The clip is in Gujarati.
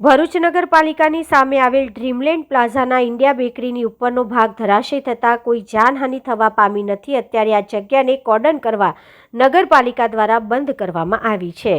ભરૂચ નગરપાલિકાની સામે આવેલ ડ્રીમલેન્ડ પ્લાઝાના ઇન્ડિયા બેકરીની ઉપરનો ભાગ ધરાશય થતાં કોઈ જાનહાનિ થવા પામી નથી. અત્યારે આ જગ્યાને કોર્ડન કરવા નગરપાલિકા દ્વારા બંધ કરવામાં આવી છે.